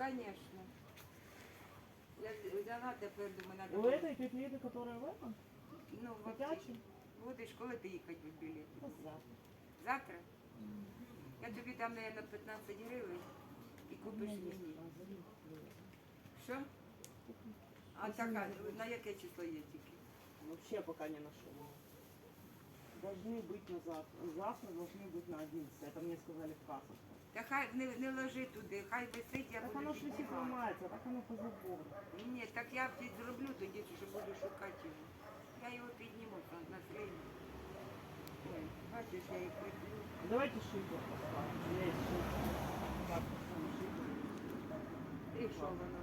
Конечно. Я взяла тепер, думаю, У надо... этой петлиты, которая в этом, Ну, вот, котячей, будеш, коли ти їхати в білет? завтра. Завтра? Я тобі дам, наверное, 15 гривень і купиш мені. Що? А така, на яке число є тільки? Вообще пока не нашел. Должны быть на завтра. Завтра должны быть на 11. Это мне сказали в кассах. Та хай не, не ложи туди, хай висить, я Так буду оно ж висит піднімати. ломается, так оно по забору. Ні, так я під- зроблю тоді, що буду шукати його. Я його підніму там на слині. Ой, бачиш, я їх приплю. Давайте шифер поставим. У меня есть шифер. Так, поставим шифер. І що воно?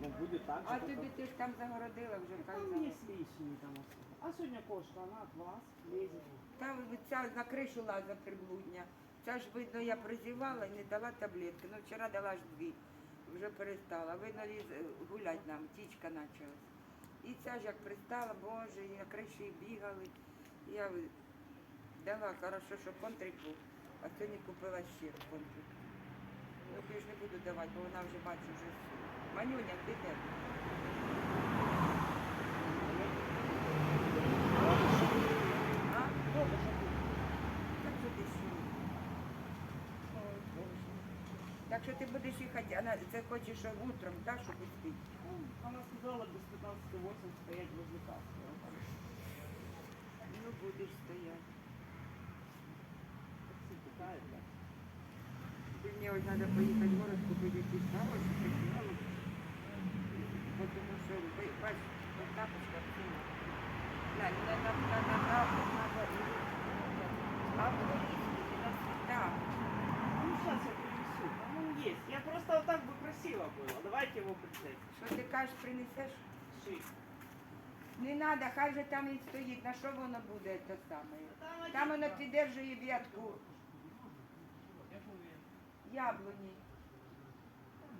Ну, будет так же, А тобі ти ж там загородила вже Там казала. есть лишние там особо. А сегодня кошка, она от вас лезет. Та ця на кришу лаза приблудня. Ця ж, видно, я прозівала і не дала таблетки. Ну, вчора дала ж дві, вже перестала. Видно, ліз- гулять нам, тічка почалась. І ця ж як пристала, боже, і на криші бігали. Я дала, хорошо, що контрик був, а сьогодні купила ще контрик. Ну, більш не буду давати, бо вона вже бачить вже. все. Манюня, ти де? А? Так що ти що? Ой, Боже. Так що ти будеш їхати, а на- це хочеш щоб утром, так, щоб успіти? Ну, Она сказала без 15.8 стоять возле кассы. Ну, будеш стояти. Такси питает, да? Ти мені ось треба поїхати в город, купити якісь тапочки, ви- бач, ось тапочка ціна. Глянь, на на на на тапок треба і... А українські, навсегда. Ну, сейчас я принесу. Там он есть. Я просто вот так бы красиво было. Давайте его прицепим. Що ти кажеш, принесеш? Шик. Не треба, хай же там і стоїть, на що воно буде те саме. Там воно піддержує ветку яблуні.